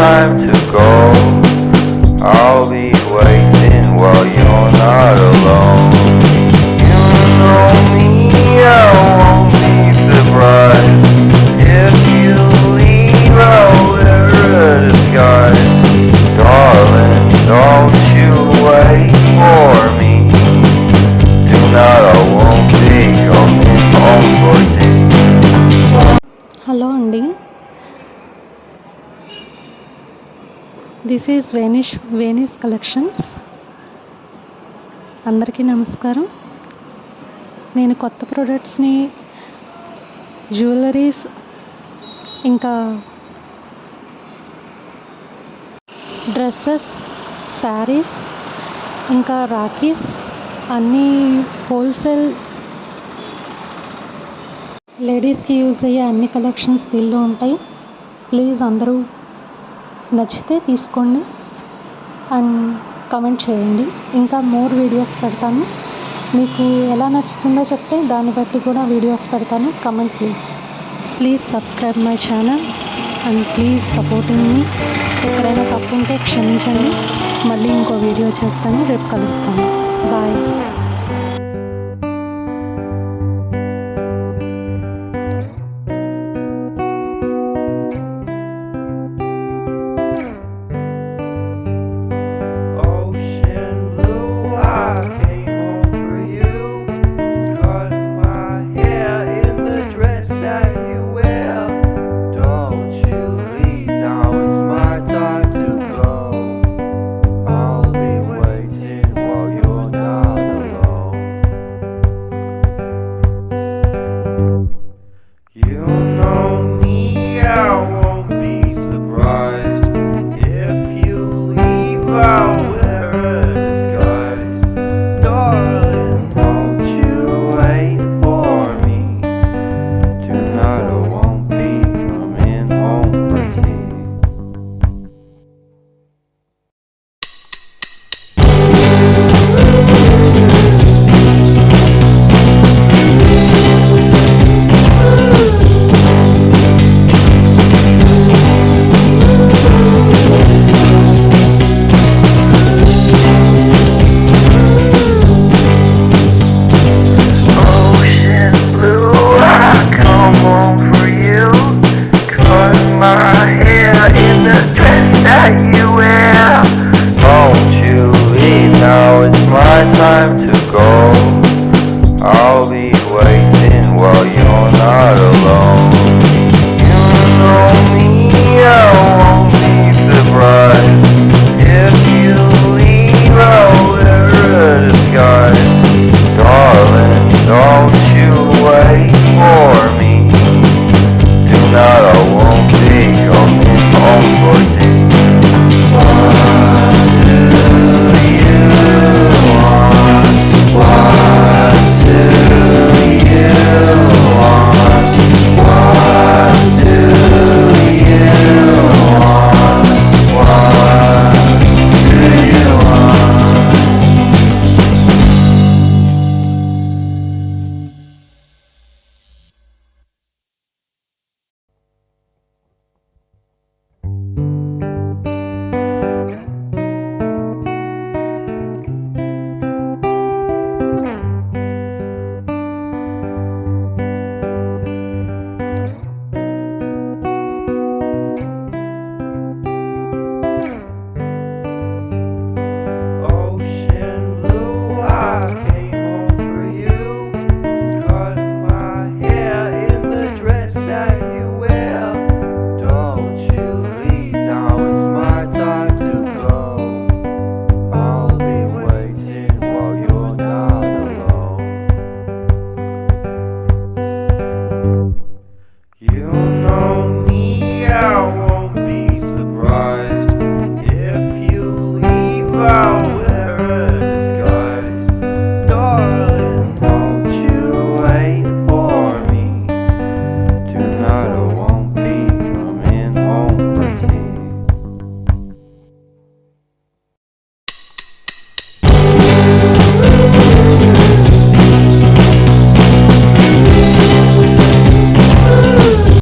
time to go. I'll be waiting while you're not alone. You know me, I won't be surprised if you leave out a disguise. Darling, don't you wait for me. Do not, I won't be coming home for you. This is వేనిష్ Venice collections అందరికీ నమస్కారం. నేను కొత్త ప్రోడక్ట్స్ని jewelleries ఇంకా dresses saris ఇంకా రాఖీస్ అన్నీ wholesale లేడీస్కి use అయ్యే అన్ని కలెక్షన్స్ దీనిలో ఉంటాయి. ప్లీజ్ అందరూ నచ్చితే తీసుకోండి అండ్ కమెంట్ చేయండి. ఇంకా మోర్ వీడియోస్ పెడతాను. మీకు ఎలా నచ్చుతుందో చెప్తే దాన్ని బట్టి కూడా వీడియోస్ పెడతాను. Comment please please subscribe my channel and please supporting మీ ఎవరైనా తప్పు ఉంటే క్షమించండి. మళ్ళీ ఇంకో వీడియో చేస్తాను. రేపు కలుస్తాను. Bye waiting while you're not alone.